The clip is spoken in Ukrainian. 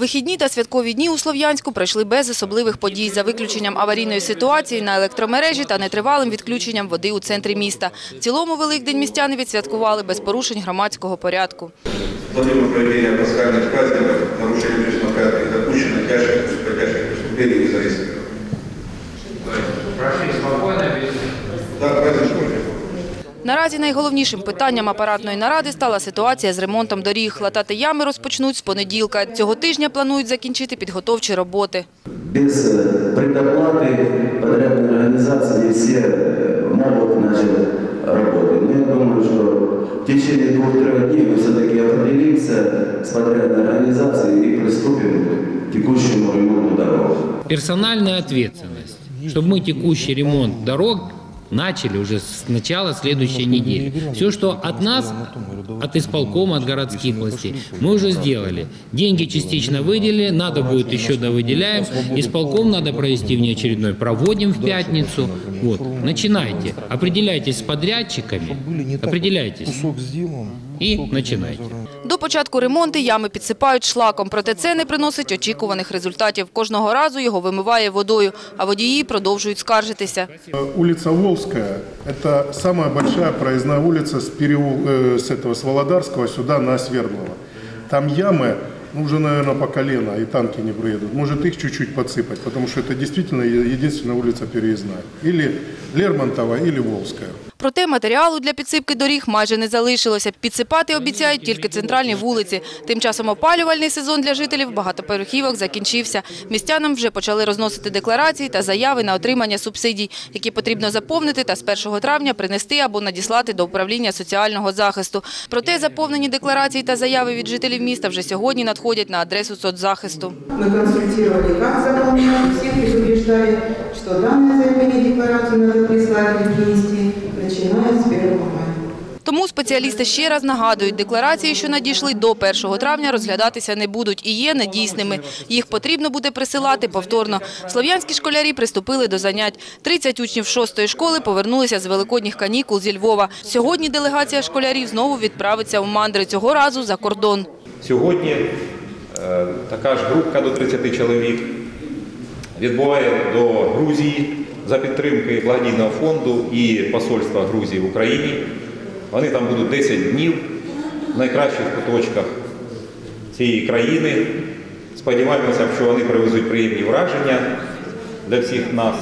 Вихідні та святкові дні у Слов'янську пройшли без особливих подій, за виключенням аварійної ситуації на електромережі та нетривалим відключенням води у центрі міста. В цілому Великдень містяни відсвяткували без порушень громадського порядку. Помимо проведення пасхальных праздників, порушення не допущено тяжких тяжких преступлений не зарегистрировано. Наразі найголовнішим питанням апаратної наради стала ситуація з ремонтом доріг. Латати ями розпочнуть з понеділка. Цього тижня планують закінчити підготовчі роботи. Без э, предоплаты подрядные организации не все э, могут начать работы. Но я думаю, что в течение двух-трех дней мы все-таки определимся с подрядной организацией и приступим к текущему ремонту дорог. персональная ответственность, чтобы мы текущий ремонт дорог начали уже с начала следующей недели. Все, что от нас, от исполкома, от городских властей, мы уже сделали. Деньги частично выделили, надо будет еще довыделяем. Исполком надо провести внеочередной, проводим в пятницу. Вот, начинайте, определяйтесь с подрядчиками, определяйтесь Кусок сделан. и кусок начинайте. До початку ремонту ями підсипають шлаком, проте це не приносить очікуваних результатів. Кожного разу його вимиває водою, а водії продовжують скаржитися. Улица Волжская – это самая большая проездная улица с, переул... э, с этого с Володарского сюда на Свердлова. Там ямы, ну, уже, наверное, по колено, и танки не проедут. Может, их чуть-чуть подсыпать, потому что это действительно е- единственная улица переездная. Или Лермонтова, или Волжская. Проте матеріалу для підсипки доріг майже не залишилося. Підсипати обіцяють тільки центральні вулиці. Тим часом опалювальний сезон для жителів багатоповерхівок закінчився. Містянам вже почали розносити декларації та заяви на отримання субсидій, які потрібно заповнити та з 1 травня принести або надіслати до управління соціального захисту. Проте заповнені декларації та заяви від жителів міста вже сьогодні надходять на адресу соцзахисту. Мы консультировали, как заполнять, всех предупреждали, что данное заявление декларации надо прислать или принести, начиная с 1 мая. Тому спеціалісти ще раз нагадують, декларації, що надійшли до 1 травня, розглядатися не будуть і є недійсними. Їх потрібно буде присилати повторно. Слов'янські школярі приступили до занять. 30 учнів 6-ї школи повернулися з великодніх канікул зі Львова. Сьогодні делегація школярів знову відправиться в мандри, цього разу за кордон. Сьогодні е, така ж групка до 30 чоловік відбуває до Грузії за підтримки благодійного фонду і посольства Грузії в Україні. Вони там будуть 10 днів в найкращих куточках цієї країни. Сподіваємося, що вони привезуть приємні враження для всіх нас.